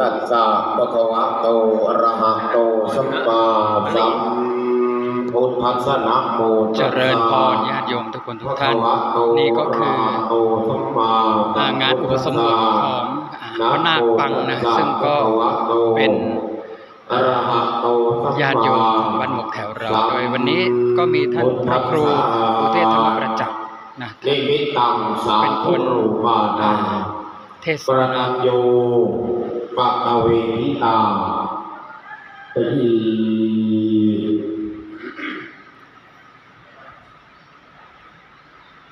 ตัสสะภะคะวะโตอะระหะโตสัมมาสัมพุทธัสสะนะโมเจตัสสะริญพรญาติโยมทุกคนทุกท่าน นี่ก็คือโตสัมมาสัอ่ามงานอุปสมบทของอ่าพระนาคปังนะซึ่งก็เป็นอะระหะโตสัมมญาติโยมของวัดหมกแถวเราโดยวันนี้ก็มีท่านพระครูอุเทศธรรมประจักษ์นะนิมิตตังสาเป็นคธุนรูปานังเทศปรนัญโย ปัตตเวทิตาตี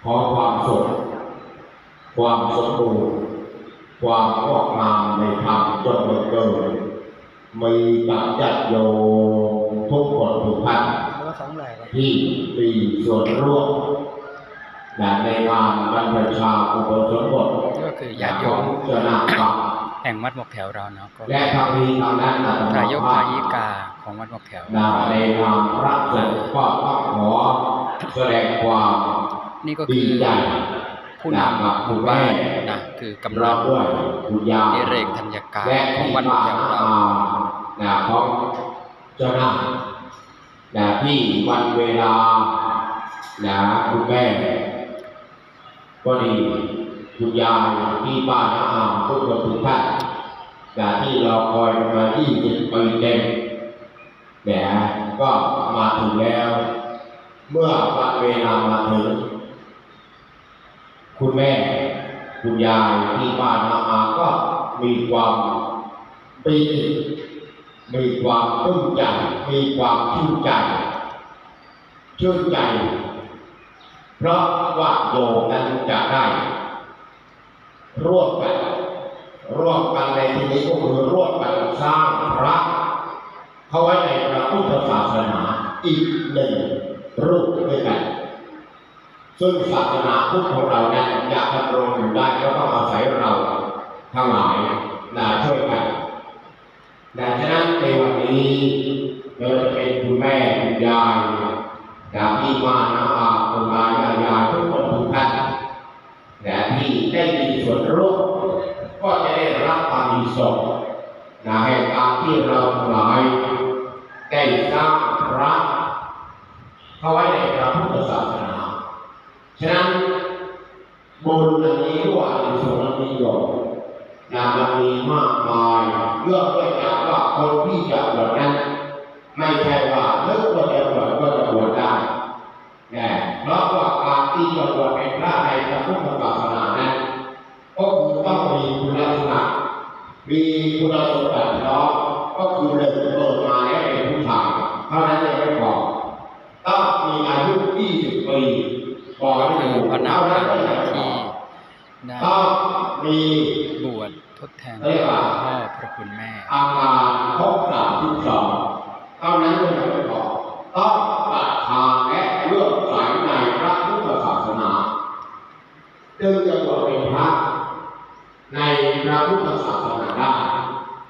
ขอความสุขความสมบูรณ์ความงอกงามในธรรมจงบังเกิดมีกับญาติโยมทุกคนทุกท่านที่มีส่วนร่วมและในงานบรรพชาอุปสมบทก็คือญาติโยมเจ้าหน้าที่ แห่งวัดหมกแถวเราเนาะก็และทางนี้ทางนั้นอาตมทายกภาทาพยิกาของวัดหมกแถวนาในนามพระสงฆ์ก็ต้องขอแสดงความนี่ก็ดีคือใจผู้นำหมู่บ้านนะคือกำเราลังด้วยคุณยานิเรกธัญการและของที่วัดหมมากแถวเรานะของเจ้าหน้านะที่วันเวลานะคุณแม่ก็ดี คุณยายที่ป้าน้าอาทุกคนทุกท่านนะที่เราคอยมา20ปีเต็มแหมก็มาถึงแล้ว เมื่อวันเวลามาถึง คุณแม่ คุณยายที่บ้านมาอาก็มีความปีติมีความปลื้มใจมีความชื่นใจชื่นใจ เพราะว่าโยมนั้นจะได้ ร่วมกันร่วมกันในที่นี้ก็คือร่วมกันสร้างพระเขาไว้ในพระพุทธศาสนาอีกหนึ่งรูปด้วยกัน ซึ่งศาสนาพุทธของเราเนั้นอยากดำรงอยู่ได้ก็ต้องอาศัยเราทั้งหลายนะช่วยกันดังนั้นในวันนี้เราจะเป็นคุณแม่คุณยายนะพี่มานะอาคุณยายยายายทุกคนทุกท่าน และที่ได้มีส่วนร่วมก็จะได้รับความมีสุขนะแห่งการที่เราทั้งหลายได้สร้างพระเข้าไว้ในพระพุทธศาสนาฉะนั้นบุญอันนี้ว่าในส่วนนี้โยมนะมันมีมากมายเลือกด้วยจากว่าคนที่จะบวชนั้น ไม่ใช่ว่าเลิกว่าจะบวชก็จะบวชได้นะเพราะว่าการที่จะบวช พุทธศาสนานั้นก็คือต้องมีคุณลักษณะ มีคุณสมบัติเนาะก็คือหนึ่งเปิดมาแล้วเป็นผู้ชายเท่านั้นยังไม่พอต้องมีอายุ 20 ปีก่อนที่คือพระนาเท่านั้นปังก็ยังไม่พอต้องมีบวชทดแทนคุณพ่อพระคุณแม่อาการครบ32เท่านั้นก็ยังไม่พอต้องศรัทธาและเลื่อมใสในพระพุทธศาสนาจึงจะบวชเป็นพระ ในพระพุทธศาสนาได้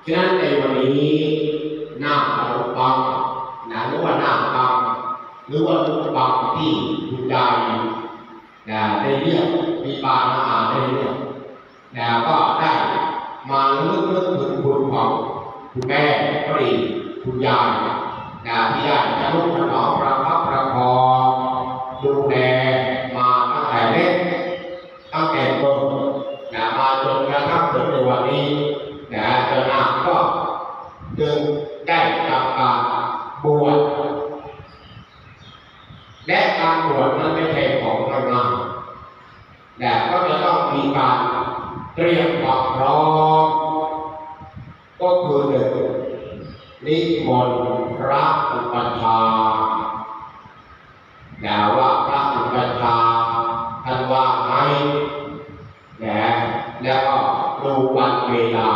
ฉะนั้นในวันนี้หน้าเราบังนะหรือว่าหน้าบังหรือว่าลูกบังที่คุณยายนะได้เรียกมีปานาอาได้เรียกนะก็ได้มาลึกลึกถึงบุญของคุณแม่ก็ดีคุณยายนะที่ได้จะลุกถน ดูวันเวลา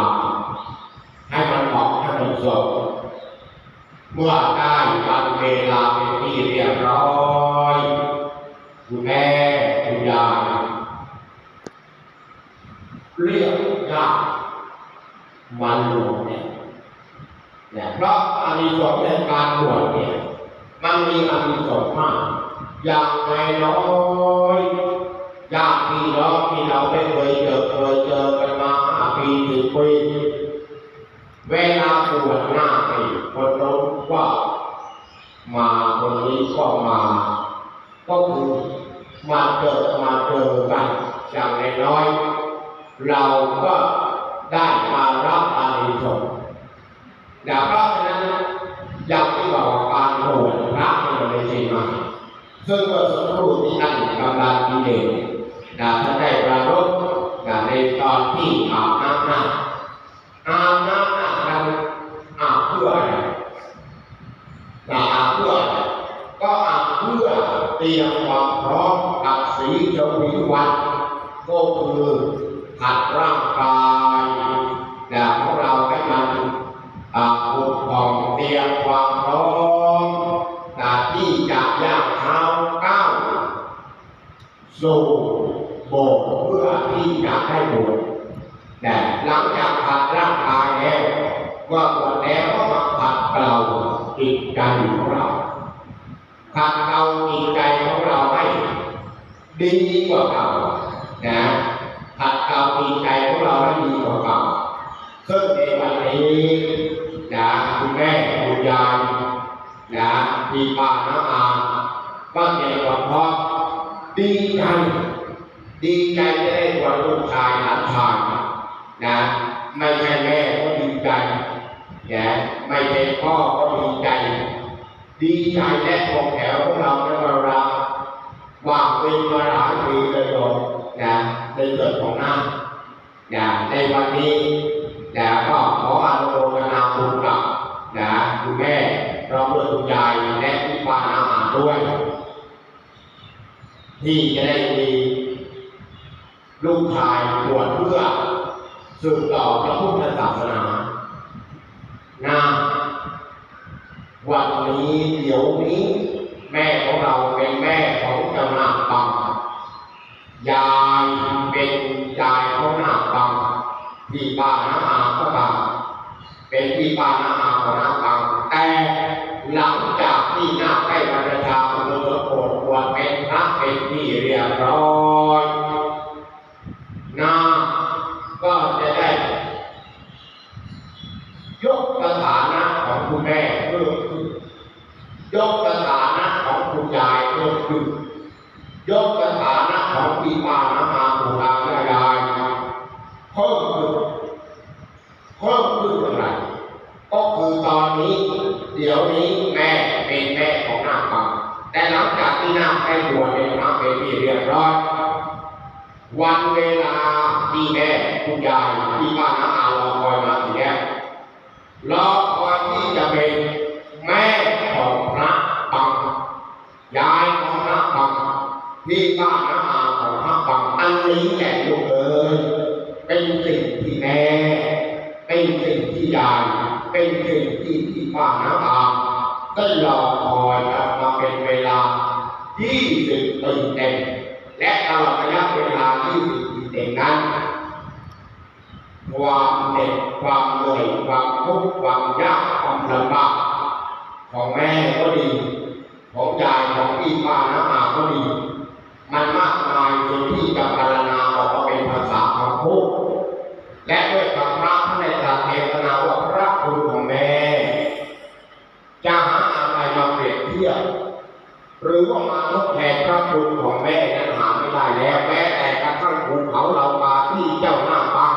ให้มันเหมาะให้มันสมเมื่อได้วันเวลาเป็นที่เรียบร้อยคุณแม่คุณยายเรียกญาติมันรวมเนี่ยเนี่ยเพราะอานิสงส์ในการบวชเนี่ยมันมีอานิสงส์มาก อย่างไรน้อยญาติพี่น้องที่เราไม่เคย เจอเคยเจอกันมาปวดหน้าให้คนโน้นว่ามาคนนี้ก็มา ก็คือมาเกิดมาเจอกันอย่างน้อย เราก็ได้มารับอานิสงส์แต่เพราะฉะนั้นอย่างที่บอกการบวชพระนี่มันไม่ใช่มาซึ่งเมื่อสักครู่ที่ท่นกำลังดีเด่นนะท่านได้ประรบนะในตอนที่อาบน้ำหน้าอาบน้ำหน้านั้นอาบเพื่ออะไรนะอาบเพื่ออะไร ก็อาจเพื่ อ ดีใจ ดีใจจะได้บวชลูกชายหลานชายนะไม่ใช่แม่ก็ดีใจนะไม่ใช่พ่อก็ดีใจ ดีใจและคงแถวของเราในเวลาว่างเป็นมาหลายปีเลยโยนะในเรื่องของน้ำนะในวันนี้นะก็ขออนุโมทนาบุญกับนะคุณแม่พร้อมด้วยคุณยายและพี่ป้าน้าอารด้วย ที่จะได้มีลูกชายบวชเพื่อสืบต่อพระพุทธศาสนานะวันนี้เดี๋ยวนี้ แม่ของเราเป็นแม่ของเจ้านาบังยายเป็นยายของนาบังพี่ป้าน้าอาก็บังเป็นพี่ป้าน้าอาของนาคบังแต่หลังจากที่นาคได้บรรพชาอุปโภคบวชเป็นพระเป็นที่เรียบร้อยนาคก็จะได้ ยกสถานะของคุณแม่เพิ่มขึ้น ยกสถานะของคุณยายเพิ่มขึ้น ยกสถา นะของพี่ป้าน้าอาปู่ตาแม่ยายเพิ่มขึ้นเพิ่มขึ้นเท่าไหร่ก็คือตอนนี้ เดี๋ยวนี้แม่เป็นแม่ของนาคบังแต่หลังจากที่นาคได้บวชเป็นพระเป็นที่เรียบร้อยวันเวลาที่แม่คุณยายพี่ป้าน้าอารอคอยมาถึงแล้วรอคอยที่จะเป็นแม่ของพระบังยายของพระบังพี่ป้า นี้แหละลูกเอ๋ยเป็นสิ่งที่แม่เป็นสิ่งที่ยายเป็นสิ่งที่พี่ป้าน้าอาได้รอคอยกันมาเป็นเวลา 20ปีเต็มและตลอดระยะเวลา 20ปีเต็มนั้นความเหน็ดความเหนื่อยความทุกข์ความยากความลำบากของแม่ก็ดี ของยายของพี่ป้าน้าอาก็ดี มันมากมายจนที่จะพรรณนาออกมาเป็นภาษาคำพูดและด้วยคำพระท่านในตรัสเทศนาว่าพระคุณของแม่จะหาอะไรมาเปรียบเทียบหรือว่ามาทดแทนพระคุณของแม่นั้นหาไม่ได้แล้วแม้แต่กระทั่งภูเขาเรากาที่เจ้าหน้าบ้าง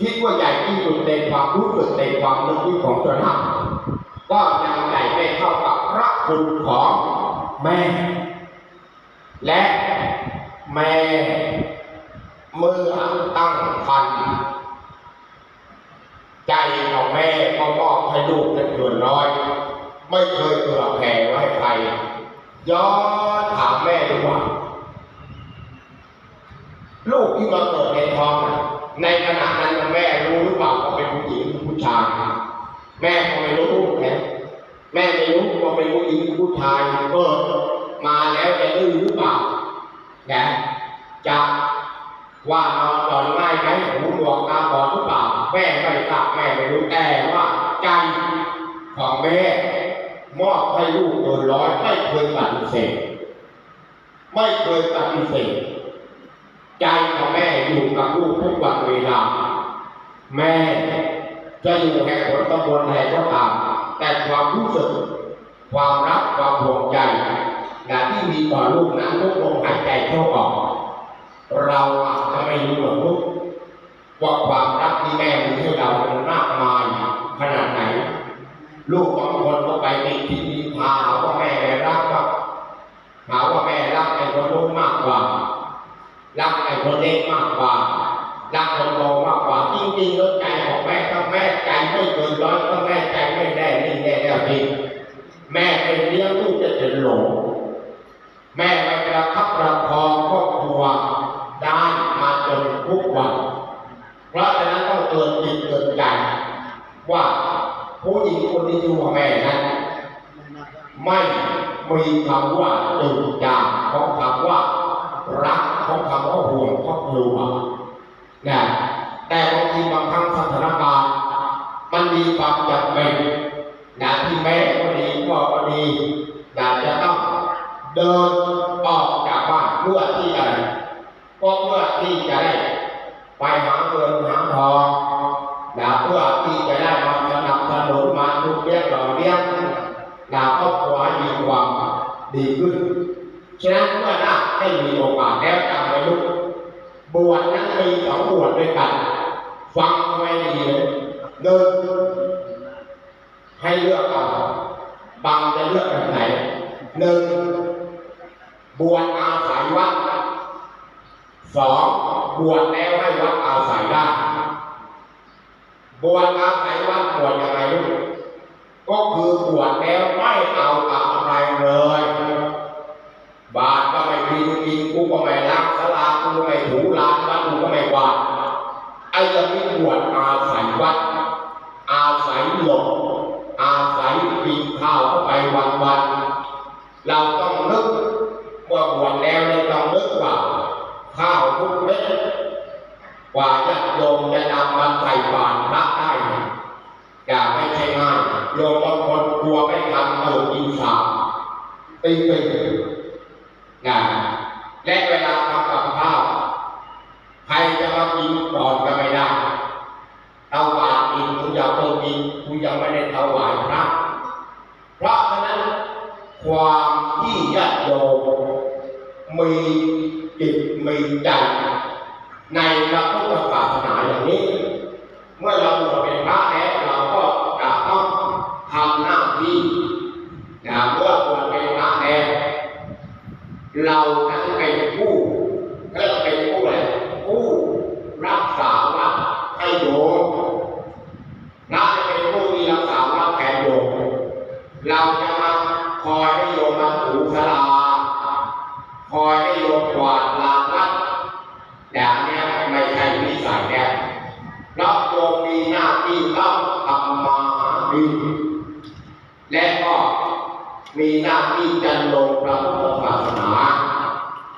คิดว่าใหญ่ที่สุดในความรู้สึกในความนึกคิดของตัวท่านก็ยังใหญ่ไม่เท่ากับพระคุณของแม่ และแม่เมื่อตั้งครรภ์ใจของแม่ก็มอบให้ลูกเป็นส่วนน้อย ไม่เคยเผื่อแผ่ไว้ใครย้อนถามแม่ดูว่า ลูกที่มาเกิดในท้องในขณะนั้นแม่รู้หรือเปล่าว่าเป็นผู้หญิงหรือผู้ชายแม่ก็ไม่รู้แค่แม่ไม่รู้ว่าเป็นผู้หญิงหรือผู้ชายเกิด มาแล้วจะดื้อหรือเปล่านะจะว่านอนนอนง่ายไหมหูหนวกตาบอดหรือเปล่าแม่ไม่ทราบแม่ไม่รู้แต่ว่าใจของแม่มอบให้ลูกโดยร้อยไม่เคยปฏิเสธไม่เคยปฏิเสธใจของแม่อยู่กับลูกทุกวันเวลา แม่จะอยู่แห่งหนตำบลไหนก็ตามแต่ความรู้สึก ความรักความห่วงใย และที่มีต่อลูกนั้นลูกลมหายใจเข้าออก เราอาจจะไม่รู้หรอกลูกว่าความรักที่แม่มีให้เรามันมากมายขนาดไหน ลูกบางคนก็ไปติดที่นินทาว่าแม่รักก็หาว่าแม่รักไอ้คนนู้นมากกว่า รักไอ้คนเล็กมากกว่ารักคนโตมากกว่าจริงๆแล้วใจของแม่ถ้าแม่ใจไม่เกินร้อยถ้าแม่ใจไม่แน่นิ่งแน่แน่จริงแม่เป็นเลี้ยงลูกจะเป็นหลง มีคำว่าตื่นจางของคำว่ารักของคำว่าห่วงครอบครัวนะแต่บางทีบางครั้งสถานการณ์มันมีความจำเป็นนะที่แม่ก็ดีพ่อก็ดีอยากจะต้องเดินออกจากบ้านเพื่อที่จะก็เพื่อที่จะได้ไปหาเงินหาทองนะเพื่อ ดีขึ้น ฉะนั้นเมื่อได้ได้มีโอกาสแล้วจำไว้ลูกบวชนั้นมีสองบวชด้วยกัน ฟังไว้ดีเลยเดินให้เลือกเอาบางจะเลือกแบบไหนหนึ่งบวชอาศัยวัดสองบวชแล้วให้วัดอาศัยได้บวชอาศัยวัดบวชยังไงลูกก็คือบวชแล้วไม่เอาอะไรเลย บาทก็ไม่มีกินกูก็ไม่รักสลากูก็ไม่ถูลานวัดกูก็ไม่กวาดไอ้ยังไม่บวชอาศัยวัด อาศัยหลบอาศัยกินข้าวเข้าไปวันวันเราบวชแล้วเราต้องนึกว่า ข้าวทุกเม็ดกว่าญาติโยมจะนำมาใส่บาตรพระได้เนี่ยอย่าไม่ใช่ง่ายโยมบางคนกลัวไม่ทำตื่นกินสาม ตีหนึ่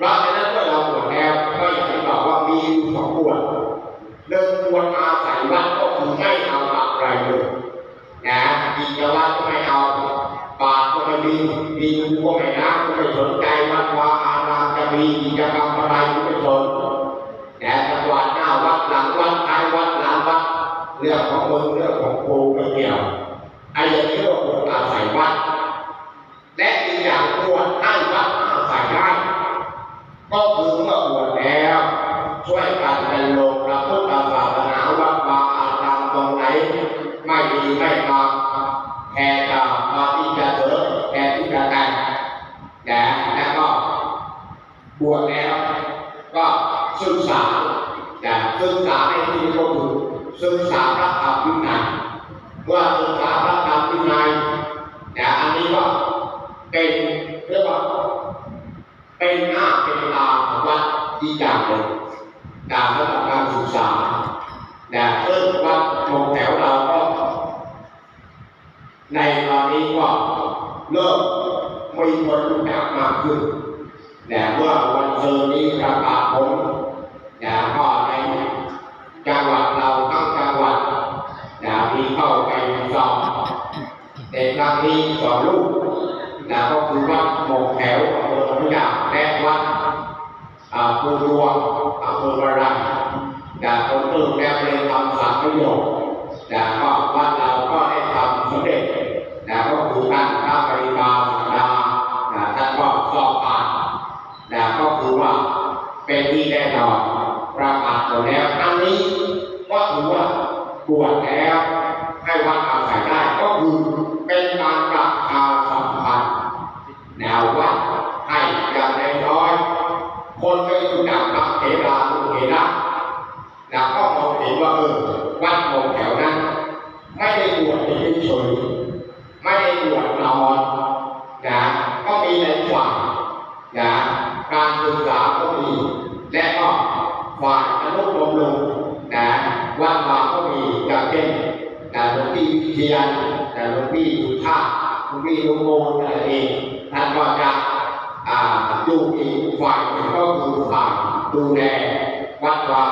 เดีไม่งามแผ่ตามาที่จะเสริมแผ่ที่จะแต่งนะแล้วก็บวชแล้ว ก็ศึกษานะศึกษาในที่ก็คือศึกษาพระธรรมวินัยเมื่อศึกษาพระธรรมวินัยนะอันนี้ก็เป็นเรียกว่าเป็นหน้าเป็นตาของวัดอีกอย่างหนึ่งการสำหรับ ในตอนนี้ก็เริ่มมีคนรู้จักมากขึ้นนะเมื่อวันเสาร์นี้ประกาศผลนะก็ในจังหวัดเราทั้งจังหวัดนะมีเข้าไปสอบในครั้งนี้สองลูกนะก็คือวัดโมกแถวอำเภอพญาและวัดอ่าปูรวงอำเภอวารังนะคนตื่นแล้วเรีย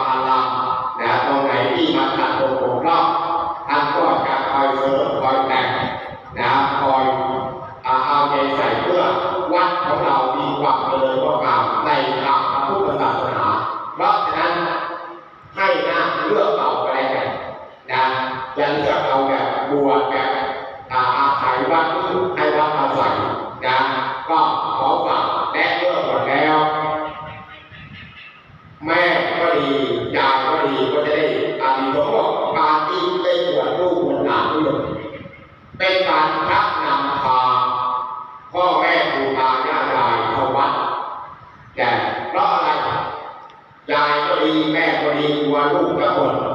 alla waliougawa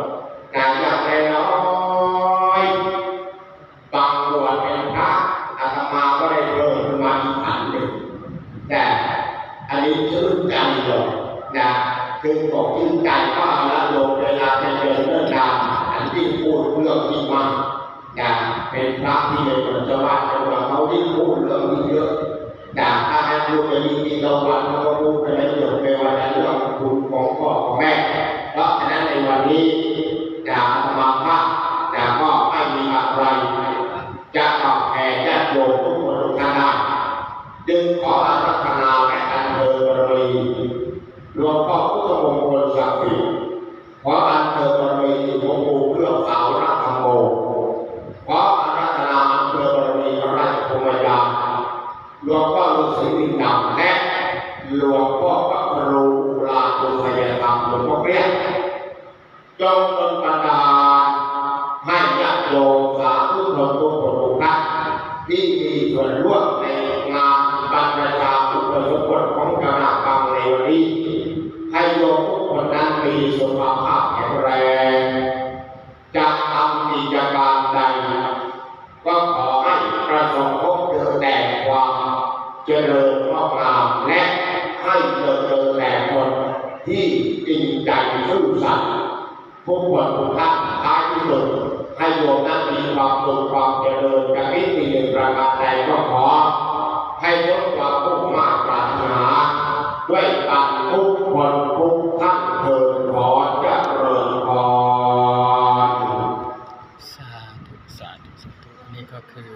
คือ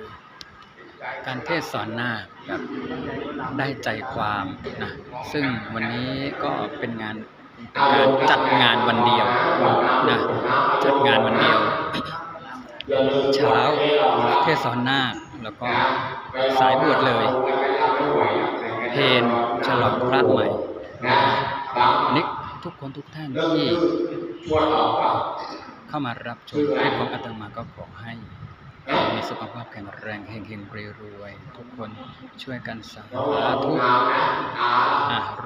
การเทศสอนหน้าแบบได้ใจความนะซึ่งวันนี้ก็เป็นงานการจัดงานวันเดียวนะจัดงานวันเดียวเช้าเทศสอนหน้าแล้วก็สายบวชเลย เพนฉลองพระใหม่นิกทุกคนทุกท่านที่เข้ามารับชมคลิปของอาตมาก็ขอให้ มีสุขภาพแข็งแรงเฮงเฮงรวยรวยทุกคนช่วยกันสาธุ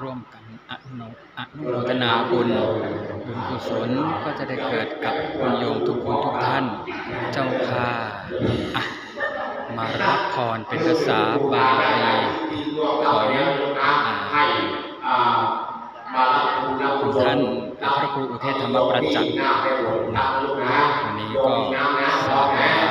ร่วมกันอนุอนุโมทนาบุญบุญกุศลก็จะได้เกิดกับคุณโยมทุกคนทุกท่าน เจ้าค่ะมารับพรเป็นภาษาบาลีของคุณท่านพระครูอุเทศธรรมประจักษ์วันนี้ก็สาธุ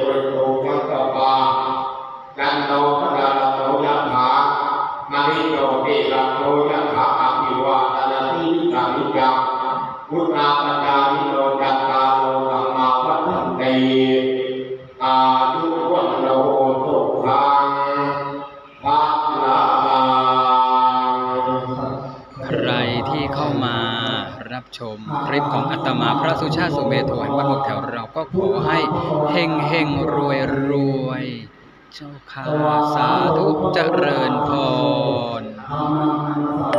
ลิปของอาตมาพระสุชาติสุเมธวัดหกแถวเราก็ขอให้เฮงเฮงรวยรวยเจ้าค่ะสาธุเจริญพร